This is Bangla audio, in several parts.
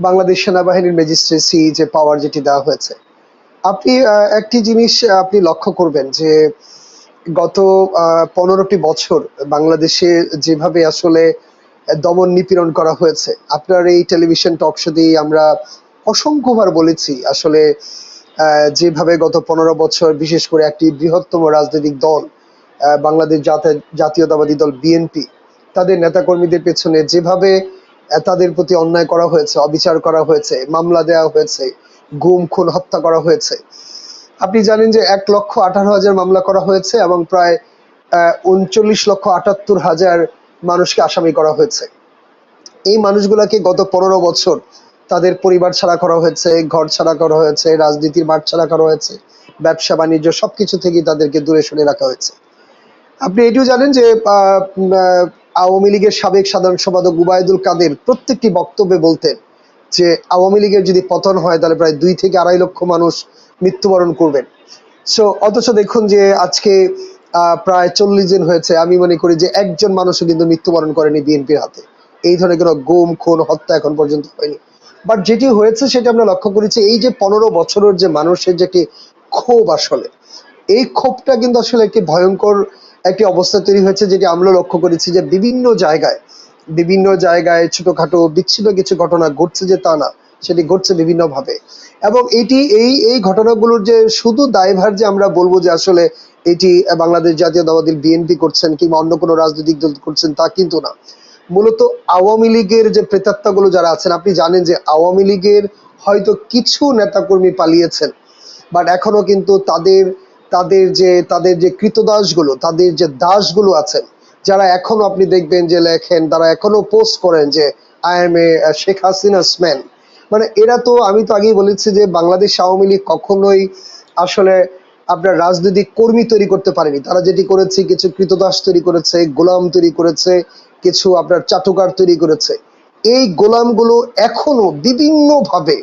বাংলাদেশ সেনাবাহিনীর ম্যাজিস্ট্রেসি যে পাওয়ার যেটি দেওয়া হয়েছে। আপনি একটি জিনিস আপনি লক্ষ্য করবেন যে গত পনেরোটি বছর বাংলাদেশে যেভাবে আসলে দমন নিপীড়ন করা হয়েছে, আপনার এই টেলিভিশন টক শো দিয়ে আমরা অসংখ্যবার বলেছি আসলে যেভাবে গত পনেরো বছর বিশেষ করে একটি বৃহত্তম রাজনৈতিক দল বাংলাদেশ জাতীয়- জাতীয়তাবাদী দল বিএনপি তাদের নেতাকর্মীদের পেছনে যেভাবে তাদের প্রতি অন্যায় করা হয়েছে, অবিচার করা হয়েছে, মামলা দেওয়া হয়েছে, গুম, খুন, হত্যা করা হয়েছে। আপনি জানেন যে এক লক্ষ আঠারো হাজার মামলা করা হয়েছে এবং প্রায় উনচল্লিশ লক্ষ আটাত্তর হাজার মানুষকে আসামি করা হয়েছে। এই মানুষগুলাকে গত পনেরো বছর তাদের পরিবার ছাড়া করা হয়েছে, ঘর ছাড়া করা হয়েছে, রাজনীতির মাঠ ছাড়া করা হয়েছে, ব্যবসা, বাণিজ্য, সবকিছু থেকেই তাদেরকে দূরে সরে রাখা হয়েছে। আপনি এটিও জানেন যে আওয়ামী লীগের সাবেক সাধারণ সম্পাদক উবায়দুল কাদের প্রত্যেকটি বক্তব্যে বলতেন যে আওয়ামী লীগের যদি পতন হয়, তাহলে প্রায় দুই থেকে আড়াই লক্ষ মানুষ মৃত্যুবরণ করবেন। সো অথচ দেখুন যে আজকে প্রায় চল্লিশ দিন হয়েছে। আমি মনে করি যে একজন মানুষও কিন্তু মৃত্যুবরণ করেনি বিএনপির হাতে। এই ধরনের কোনো গুম, খুন, হত্যা এখন পর্যন্ত হয়নি। বাট যেটি হয়েছে, সেটা আমরা লক্ষ্য করেছি, এই যে পনেরো বছরের যে মানুষের যে একটি ক্ষোভ আসলে, এই ক্ষোভটা কিন্তু আসলে একটি ভয়ঙ্কর একটি অবস্থা তৈরি হয়েছে যেটি আমরা লক্ষ্য করেছি যে বিভিন্ন জায়গায় বিভিন্ন জায়গায় ছোটখাটো বিচ্ছিন্ন কিছু ঘটনা ঘটছে যে তা না, সেটি ঘটছে বিভিন্ন ভাবে এবং এটি, এই এই ঘটনাগুলোর যে শুধু দায়ভার যে আমরা বলব যে আসলে এটি বাংলাদেশ জাতীয় জাতীয়তাবাদী বিএনপি করছেন কিংবা অন্য কোনো রাজনৈতিক দল করছেন তা কিন্তু না। মূলত আওয়ামী লীগের যে প্রেতাত্মাগুলো যারা আছেন, আপনি জানেন যে আওয়ামী লীগের হয়তো কিছু নেতাকর্মী পালিয়েছেন, বাট এখনও কিন্তু তাদের তাদের যে তাদের যে কৃতদাসগুলো, তাদের যে দাসগুলো আছেন, যারা এখনও আপনি দেখবেন যে লেখেন, তারা এখনও পোস্ট করেন যে I am a Sheikh Hasina's man মানে এরা তো, আমি তো আগেই বলেছি যে বাংলাদেশ আওয়ামী লীগ কখনোই আসলে আপনার রাজনৈতিক কর্মী তৈরি করতে পারেনি। তারা যেটি করেছে, কিছু কৃতদাস তৈরি করেছে, গোলাম তৈরি করেছে, কিছু আপনার চাটুকার তৈরি করেছে। এই গোলামগুলো এখনও বিভিন্নভাবে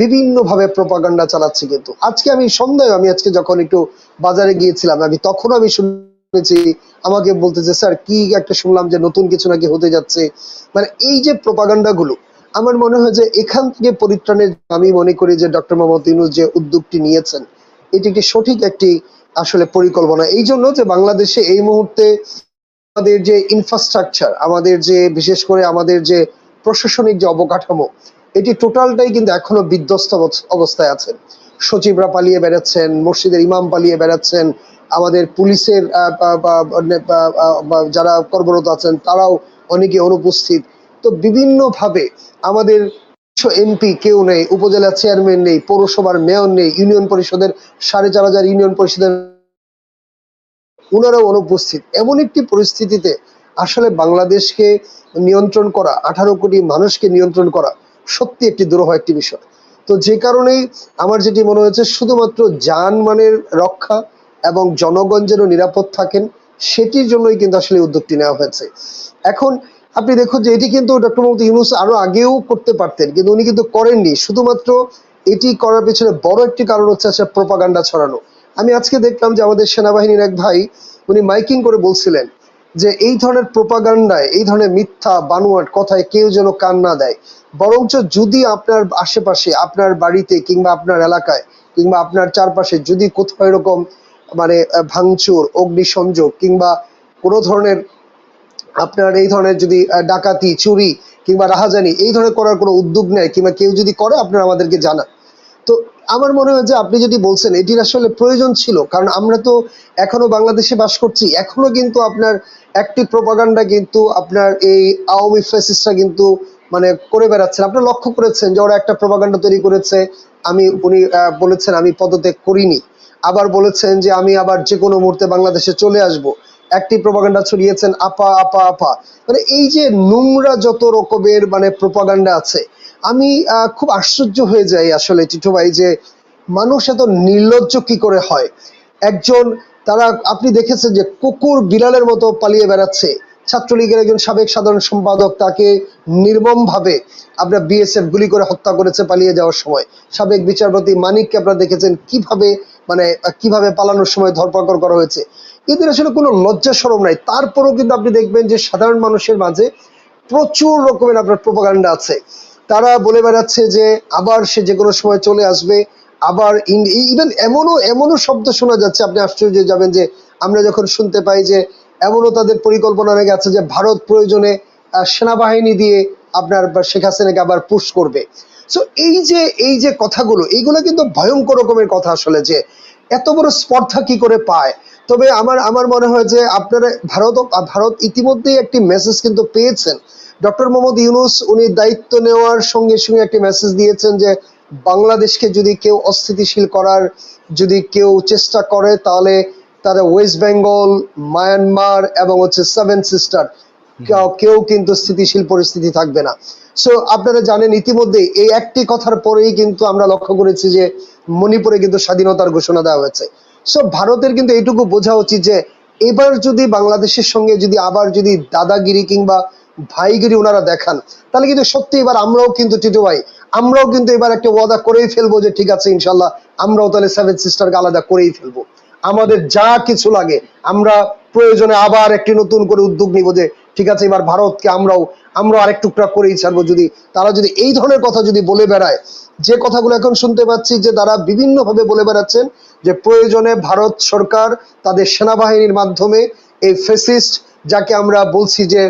বিভিন্নভাবে প্রপাগান্ডা চালাচ্ছে কিন্তু। আজকে আমি সন্দেহ আমি আজকে যখন একটু বাজারে গিয়েছিলাম, আমি তখন আমি শুনেছি, আমাকে বলতেছে, স্যার, কি একটা শুনলাম যে নতুন কিছু নাকি হতে যাচ্ছে? মানে এই যে প্রপাগান্ডা গুলো, আমার মনে হয় যে এখান থেকে পরিত্রাণের, আমি মনে করি যে ডক্টর মোহাম্মদ ইউনুস যে উদ্যোগটি নিয়েছেন, এটি একটি সঠিক একটি আসলে পরিকল্পনা? এই জন্য যে বাংলাদেশে এই মুহূর্তে আমাদের যে ইনফ্রাস্ট্রাকচার আমাদের যে, বিশেষ করে আমাদের যে প্রশাসনিক যে অবকাঠামো এটি টোটালটাই কিন্তু এখনও বিধ্বস্ত অবস- অবস্থায় আছে। সচিবরা পালিয়ে বেড়াচ্ছেন, মসজিদের ইমাম পালিয়ে বেড়াচ্ছেন, আমাদের পুলিশের বা যারা কর্মরত আছেন, তারাও অনেকে অনুপস্থিত। তো বিভিন্নভাবে আমাদের এমপি কেউ নেই, উপজেলা চেয়ারম্যান নেই, পৌরসভার মেয়র নেই, ইউনিয়ন পরিষদের সাড়ে চার হাজার ইউনিয়ন পরিষদের ওনারাও অনুপস্থিত। এমন একটি পরিস্থিতিতে আসলে বাংলাদেশকে নিয়ন্ত্রণ করা, আঠারো কোটি মানুষকে নিয়ন্ত্রণ করা সত্যি একটি দুরূহ একটি বিষয়। তো যে কারণেই আমার যেটি মনে হয়েছে, শুধুমাত্র যানমানের রক্ষা এবং জনগণ যেন নিরাপদ থাকেন, সেটির জন্যই কিন্তু আসলে উদ্যোগটি নেওয়া হয়েছে। এখন আপনি দেখুন যে এটি কিন্তু ডক্টর মোহাম্মদ ইউনুস আরও আগেও করতে পারতেন, কিন্তু উনি কিন্তু করেননি। শুধুমাত্র এটি করার পেছনে বড় একটি কারণ হচ্ছে আসলে প্রপাগান্ডা ছড়ানো। আমি আজকে দেখলাম যে আমাদের সেনাবাহিনীর এক ভাই, উনি মাইকিং করে বলছিলেন যে এই ধরনের প্রপাগান্ডায়, এই ধরনের মিথ্যা, বানোয়াট কথায় কেউ যেন কান না দেয়। বরঞ্চ যদি আপনার আশেপাশে, আপনার বাড়িতে কিংবা আপনার এলাকায় কিংবা আপনার চারপাশে যদি কোথাও এরকম মানে ভাঙচুর, অগ্নিসংযোগ কিংবা কোনো ধরনের আপনার এই ধরনের যদি ডাকাতি, চুরি কিংবা রাহাজানি এই ধরনের করার কোনো উদ্যোগ নেয় কিংবা কেউ যদি করে, আপনারা আমাদেরকে জানান। তো আমার মনে হয় যে আপনি যেটি বলছেন, এটির আসলে প্রয়োজন ছিল। কারণ আমরা তো এখনও বাংলাদেশে বাস করছি। এখনও কিন্তু আপনার একটি প্রপাগান্ডা কিন্তু আপনার এই আওয়ামী ফেসিসটা কিন্তু মানে করে বেড়াচ্ছেন। আপনি লক্ষ্য করেছেন যে ওরা একটা প্রপাগান্ডা তৈরি করেছে। আমি, উনি বলেছেন আমি পদত্যাগ করিনি। আবার বলেছেন যে আমি আবার যে কোনো মুহূর্তে বাংলাদেশে চলে আসব। একটি প্রপাগান্ডা ছড়িয়েছেন, আপা আপা আপা। মানে এই যে নোংরা যত রকমের মানে প্রপাগান্ডা আছে আমি খুব আশ্চর্য হয়ে যাই আসলে টিটু ভাই যে মানুষ এত নির্লজ্জ কি করে হয়। একজন, তারা, আপনি দেখেছেন যে কুকুর বিড়ালের মতো পালিয়ে বেড়াচ্ছে। ছাত্রলীগের একজন সাবেক সাধারণ সম্পাদক তাকে নির্মমভাবে আপনার বিএসএফ গুলি করে হত্যা করেছে পালিয়ে যাওয়ার সময়। সাবেক বিচারপতি মানিককে আপনারা দেখেছেন কীভাবে মানে কীভাবে পালানোর সময় ধরপাকড় করা হয়েছে। এদের আসলে কোনো লজ্জা সরম নাই। তারপরেও কিন্তু আপনি দেখবেন যে সাধারণ মানুষের মাঝে প্রচুর রকমের আপনার প্রপাগান্ডা আছে। তারা বলে বেড়াচ্ছে যে আবার সে যে কোনো সময় চলে আসবে, আবার ইভেন এমনও এমনও শব্দ শোনা যাচ্ছে, আপনি আশ্চর্য যাবেন যে আমরা যখন শুনতে পাই যে এমনও তাদের পরিকল্পনা রয়ে গেছে যে ভারত প্রয়োজনে সেনাবাহিনী দিয়ে আপনার শেখ হাসিনাকে আবার পুশ করবে। সো এই যে এই যে কথাগুলো, এইগুলো কিন্তু ভয়ঙ্কর রকমের কথা আসলে যে এত বড় স্পর্ধা কি করে পায়? তবে আমার আমার মনে হয় যে আপনারা ভারত ভারত ইতিমধ্যেই একটি মেসেজ কিন্তু পেয়েছেন। ডক্টর মোহাম্মদ ইউনুস, উনি দায়িত্ব নেওয়ার সঙ্গে সঙ্গে একটি মেসেজ দিয়েছেন যে, বাংলাদেশকে যদি কেউ অস্থিতিশীল করার, যদি কেউ চেষ্টা করে, তাহলে তারা ওয়েস্ট বেঙ্গল, মায়ানমার এবং হচ্ছে সেভেন সিস্টার কেউ কিন্তু স্থিতিশীল পরিস্থিতি থাকবে না। সো আপনারা জানেন ইতিমধ্যে এই একটি কথার পরেই কিন্তু আমরা লক্ষ্য করেছি যে, মণিপুরে কিন্তু স্বাধীনতার ঘোষণা দেওয়া হয়েছে। সো ভারতের কিন্তু এইটুকু বোঝা উচিত যে, এবার যদি বাংলাদেশের সঙ্গে যদি আবার যদি দাদাগিরি কিংবা ভাইগিরি ওনারা দেখান, তাহলে কিন্তু সত্যি এবার আমরাও কিন্তু, টিটু ভাই, আমরাও কিন্তু এবার একটা ওয়াদা করেই ফেলব যে ঠিক আছে, ইনশাল্লাহ, আমরাও তাহলে সেভেন সিস্টারকে আলাদা করেই ফেলব। আমাদের যা কিছু লাগে, আমরা প্রয়োজনে আবার একটি নতুন করে উদ্যোগ নিব যে, ঠিক আছে, এবার ভারতকে আমরাও আমরা আরেক টুকরা করেই ছাড়বো যদি, তারা যদি এই ধরনের কথা যদি বলে বেড়ায়, যে কথাগুলো এখন শুনতে পাচ্ছি যে তারা বিভিন্ন ভাবে বলে বেড়াচ্ছেন যে, প্রয়োজনে ভারত সরকার তাদের সেনাবাহিনীর মাধ্যমে এই ফেসিস্ট যাকে আমরা বলছি যে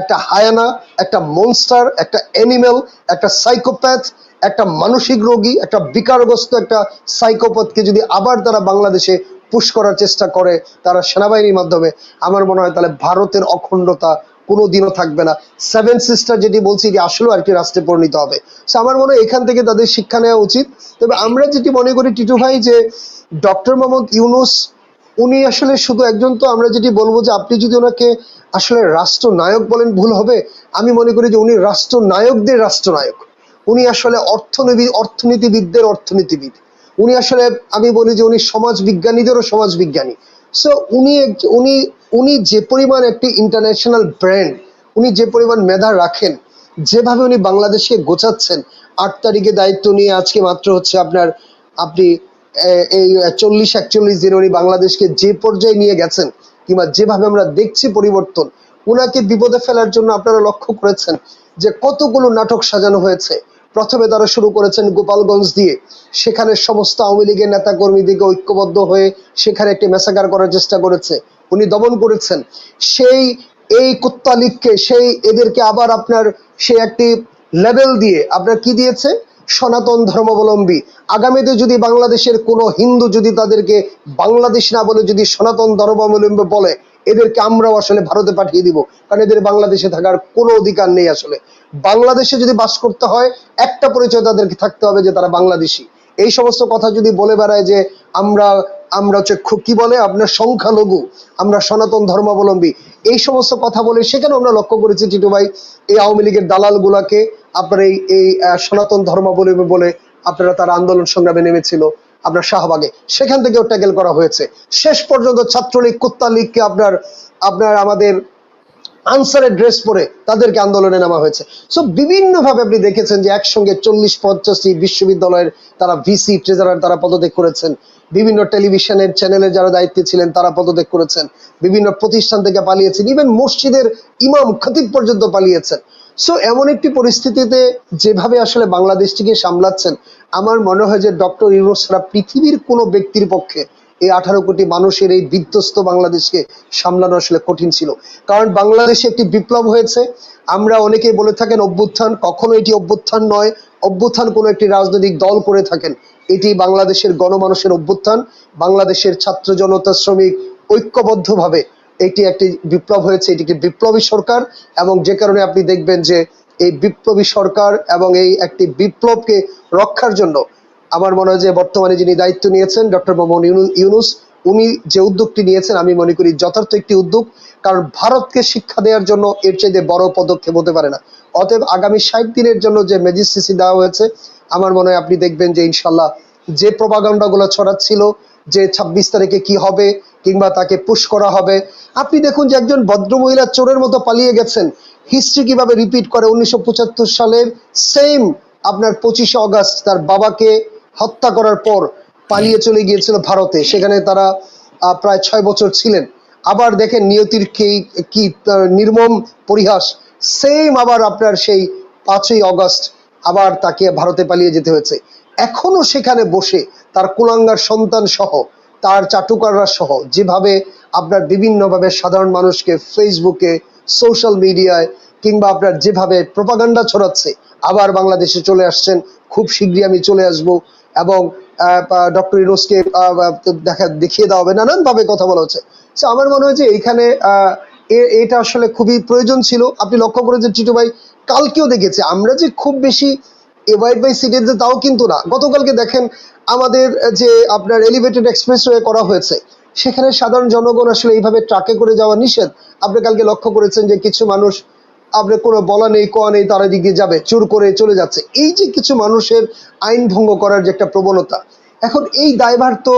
একটা হায়ানা, একটা মনস্টার একটা অ্যানিমেল একটা সাইকোপ্যাথ একটা মানসিক রোগী, একটা বিকারগ্রস্ত একটা সাইকোপ্যাথকে যদি আবার তারা বাংলাদেশে পুশ করার চেষ্টা করে তারা সেনাবাহিনীর মাধ্যমে, আমার মনে হয় তাহলে ভারতের অখণ্ডতা কোনো দিনও থাকবে না। সেভেন সিস্টার যেটি বলছি এটি আসলেও একটি রাষ্ট্রে পরিণত হবে। So, আমার মনে হয় এখান থেকে তাদের শিক্ষা নেওয়া উচিত। তবে আমরা যেটি মনে করি, টিটু ভাই, যে ডক্টর মোহাম্মদ ইউনুস, উনি আসলে শুধু একজন তো, আমরা যেটি বলব যে আপনি যদি ওনাকে আসলে রাষ্ট্রনায়ক বলেন ভুল হবে। আমি মনে করি যে উনি রাষ্ট্রনায়কদের রাষ্ট্রনায়ক। উনি আসলে অর্থনীতি অর্থনীতিবিদদের অর্থনীতিবিদ। উনি আসলে আমি বলি যে উনি সমাজ বিজ্ঞানীদেরও সমাজ বিজ্ঞানী সো উনি উনি উনি যে পরিমাণ একটি ইন্টারন্যাশনাল ব্র্যান্ড উনি যে পরিমাণ মেধা রাখেন, যেভাবে উনি বাংলাদেশকে গোছাচ্ছেন, আট তারিখে দায়িত্ব নিয়ে আজকে মাত্র হচ্ছে আপনার আপনি এই চল্লিশ একচল্লিশ দিন উনি বাংলাদেশকে যে পর্যায়ে নিয়ে গেছেন কিংবা যেভাবে আমরা দেখছি পরিবর্তন, উনাকে বিপদে ফেলার জন্য আপনারা লক্ষ্য করেছেন যে কতগুলো নাটক সাজানো হয়েছে। প্রথমে তারা শুরু করেছেন গোপালগঞ্জ দিয়ে। সেখানে সমস্ত আওয়ামী লীগের নেতা কর্মীদেরকে ঐক্যবদ্ধ হয়ে সেখানে একটি মেসাকার করার চেষ্টা করেছে। উনি দমন করেছেন। সেই, এই কুত্তা লীগকে সেই এদেরকে আবার আপনার, সে একটি লেভেল দিয়ে, আপনার কি দিয়েছে? সনাতন ধর্মাবলম্বী। আগামীতে যদি বাংলাদেশের কোনো হিন্দু যদি তাদেরকে বাংলাদেশ না বলে যদি সনাতন ধর্মাবলম্বী বলে, এদেরকে আমরাও আসলে ভারতে পাঠিয়ে দিব, কারণ এদের বাংলাদেশে থাকার কোনো অধিকার নেই আসলে। বাংলাদেশে যদি বাস করতে হয়, একটা পরিচয় তাদেরকে থাকতে হবে যে তারা বাংলাদেশি। এই সমস্ত কথা যদি বলে বেড়ায় যে আমরা আমরা হচ্ছে কি বলে? আপনার সংখ্যালঘু, আমরা সনাতন ধর্মাবলম্বী। এই সমস্ত কথা বলে সেখানে আমরা লক্ষ্য করেছি টিটু ভাই, এই আওয়ামী লীগের দালাল গুলাকে আপনার এই এই সনাতন ধর্মাবলম্বী বলে আপনারা তারা আন্দোলন সংগ্রামে নেমেছিল আপনার শাহবাগে। সেখান থেকেও ট্যাকেল করা হয়েছে। শেষ পর্যন্ত ছাত্রলীগ কুত্তা লীগকে আপনার আপনার আমাদের আনসারের ড্রেস পরে তাদেরকে আন্দোলনে নামা হয়েছে। সো বিভিন্ন ভাবে আপনি দেখেছেন যে একসঙ্গে চল্লিশ, পঞ্চাশটি বিশ্ববিদ্যালয়ের তারা ভিসি, ট্রেজারার তারা পদত্যাগ করেছেন। বিভিন্ন টেলিভিশনের চ্যানেলে যারা দায়িত্বে ছিলেন, তারা পদত্যাগ করেছেন। বিভিন্ন প্রতিষ্ঠান থেকে পালিয়েছেন। ইভেন মসজিদের ইমাম খতিব পর্যন্ত পালিয়েছেন। সো এমন একটি পরিস্থিতিতে যেভাবে আসলে বাংলাদেশটিকে সামলাচ্ছেন, আমার মনে হয় যে ডক্টর ইউনুস সারা পৃথিবীর কোনো ব্যক্তির পক্ষে এই আঠারো কোটি মানুষের এই বিধ্বস্ত বাংলাদেশকে সামলানো আসলে কঠিন ছিল। কারণ বাংলাদেশে একটি বিপ্লব হয়েছে, আমরা অনেকেই বলে থাকেন অভ্যুত্থান, কখনো এটি অভ্যুত্থান নয়, অভ্যুত্থান কোনো একটি রাজনৈতিক দল করে থাকেন। এটি বাংলাদেশের গণমানুষের অভ্যুত্থান, বাংলাদেশের ছাত্র জনতা শ্রমিক ঐক্যবদ্ধভাবে এটি একটি বিপ্লব হয়েছে, এটি একটি বিপ্লবী সরকার এবং যে কারণে আপনি দেখবেন যে এই বিপ্লবী সরকার এবং এই একটি বিপ্লবকে রক্ষার জন্য আমার মনে হয় যে বর্তমানে যিনি দায়িত্ব নিয়েছেন ডক্টর মোহাম্মদ ইউনুস উনি যে উদ্যোগটি নিয়েছেন, আমি মনে করি যথার্থ একটি উদ্যোগ। কারণ ভারতকে শিক্ষা দেওয়ার জন্য এর চাইতে বড় পদক্ষেপ হতে পারে না। অতএব আগামী ষাট দিনের জন্য যে ম্যাজিস্ট্রেসি দেওয়া হয়েছে, আমার মনে হয় আপনি দেখবেন যে ইনশাল্লাহ যে প্রপাগান্ডা গুলো ছড়াচ্ছিল, যে ছাব্বিশ তারিখে কি হবে কিংবা তাকে পুশ করা হবে। আপনি দেখুন যে একজন ভদ্রমহিলা চোরের মতো পালিয়ে গেছেন। হিস্ট্রি কীভাবে রিপিট করে? উনিশশো পঁচাত্তর সালের সেম আপনার পঁচিশে অগাস্ট তার বাবাকে হত্যা করার পর পালিয়ে চলে গিয়েছিল ভারতে। সেখানে তারা প্রায় ছয় বছর ছিলেন। আবার দেখেন নিয়তির কি কি নির্মম পরিহাস। সেম আবার আপনার সেই পাঁচই অগস্ট আবার তাকে ভারতে পালিয়ে যেতে হয়েছে। এখনও সেখানে বসে তার কুলাঙ্গার সন্তান সহ তার চাটুকাররা সহ, যেভাবে আপনার বিভিন্নভাবে সাধারণ মানুষকে ফেসবুকে সোশ্যাল মিডিয়ায় কিংবা আপনার যেভাবে প্রপাগান্ডা ছড়াচ্ছে, আবার বাংলাদেশে চলে আসছেন, খুব শীঘ্রই আমি চলে আসব এবং ডক্টর ইনোসকে দেখা, দেখিয়ে দেওয়া হবে, নানানভাবে কথা বলা হচ্ছে। তো আমার মনে হয় যে এইখানে এটা আসলে খুবই প্রয়োজন ছিল। আপনি লক্ষ্য করেছেন, টিটু ভাই, কালকেও দেখেছি, আমরা যে খুব বেশি এভাইড বাই সিটের যে তাও কিন্তু না। গতকালকে দেখেন আমাদের যে আপনার এলিভেটেড এক্সপ্রেসওয়ে করা হয়েছে, সেখানে সাধারণ জনগণ আসলে এইভাবে ট্রাকে করে যাওয়া নিষেধ। আপনি কালকে লক্ষ্য করেছেন যে কিছু মানুষ, আপনার কোনো বলা নেই, কোয়া নেই, তারা দিকে যাবে, চুর করে চলে যাচ্ছে। এই যে কিছু মানুষের আইন ভঙ্গ করার যে একটা প্রবণতা, এখন এই দায়ভার তো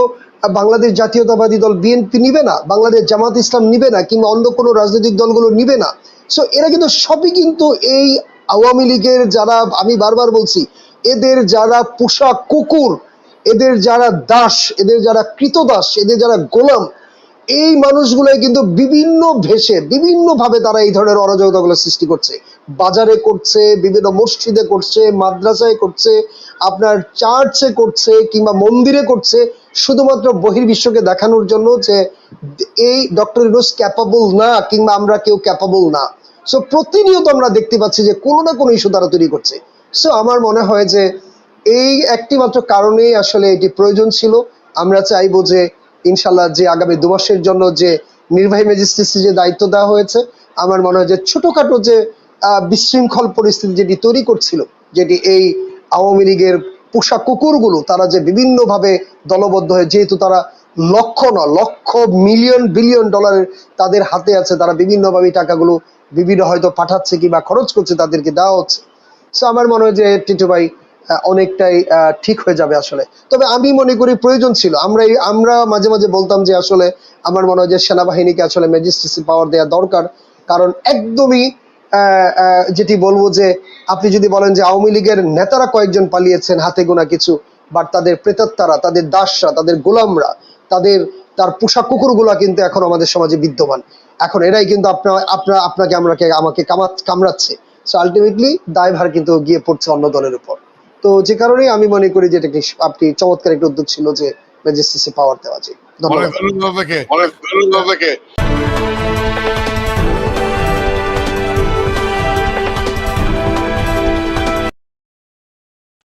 বাংলাদেশ জাতীয়তাবাদী দল বিএনপি নিবে না, বাংলাদেশ জামাত ইসলাম নিবে না, কিংবা অন্য কোনো রাজনৈতিক দলগুলো নিবে না। সো এরা কিন্তু সবই কিন্তু এই আওয়ামী লীগের যারা, আমি বারবার বলছি, এদের যারা পোশাক কুকুর, এদের যারা দাস, এদের যারা কৃতদাস, এদের যারা গোলাম, এই মানুষগুলাই কিন্তু বিভিন্ন ভেষে বিভিন্ন ভাবে তারা এই ধরনের অরাজকতাগুলো সৃষ্টি করছে। বাজারে করছে, বিভিন্ন মসজিদে করছে, মাদ্রাসায় করছে, আপনার চার্চে করছে কিংবা মন্দিরে করছে, শুধুমাত্র বহির্বিশ্বকে দেখানোর জন্য যে এই ডক্টর ইউনুস ক্যাপাবল না কিংবা আমরা কেউ ক্যাপাবল না। সো প্রতিনিয়ত আমরা দেখতে পাচ্ছি যে কোনো না কোনো ইস্যু তারা তৈরি করছে। সো আমার মনে হয় যে এই একটি মাত্র কারণেই আসলে এটি প্রয়োজন ছিল। আমরা চাইব যে ইনশাল্লাহ যে আগামী দু মাসের জন্য যে নির্বাহী ম্যাজিস্ট্রেসি যে দায়িত্ব দেওয়া হয়েছে, আমার মনে হয় যে ছোটখাটো যে বিশৃঙ্খল পরিস্থিতি যেটি তৈরি করছিল, যেটি এই আওয়ামী লীগের পোষা কুকুরগুলো, তারা যে বিভিন্নভাবে দলবদ্ধ হয়ে, যেহেতু তারা লক্ষ না, লক্ষ মিলিয়ন, বিলিয়ন ডলারের তাদের হাতে আছে, তারা বিভিন্নভাবে টাকাগুলো বিভিন্ন হয়তো পাঠাচ্ছে কিংবা খরচ করছে তাদেরকে দেওয়া হচ্ছে। সো আমার মনে হয় যে টিটু ভাই অনেকটাই ঠিক হয়ে যাবে আসলে। তবে আমি মনে করি প্রয়োজন ছিল। আমরা আমরা মাঝে মাঝে বলতাম যে আসলে আমার মনে হয় যে সেনাবাহিনীকে আসলে ম্যাজিস্ট্রেসি পাওয়ার দেওয়া দরকার। কারণ একদমই যেটি বলব যে আপনি যদি বলেন যে আওয়ামী লীগের নেতারা কয়েকজন পালিয়েছেন, হাতে গোনা কিছু বাট তাদের প্রেতাত্মারা, তাদের দাসরা, তাদের গোলামরা, তাদের তার পোষা কুকুরগুলো কিন্তু এখন আমাদের সমাজে বিদ্যমান। এখন এরাই কিন্তু আপনার আপনার আপনাকে আমরা আমাকে কামড়াচ্ছে। সো আলটিমেটলি দায়ভার কিন্তু গিয়ে পড়ছে অন্য দলের উপর। তো যে কারণে আমি মনে করি যে এটা আপনি চমৎকার একটা উদ্যোগ ছিল যে ম্যাজিস্ট্রেসি পাওয়ার দেওয়া যায় ধন্যবাদ।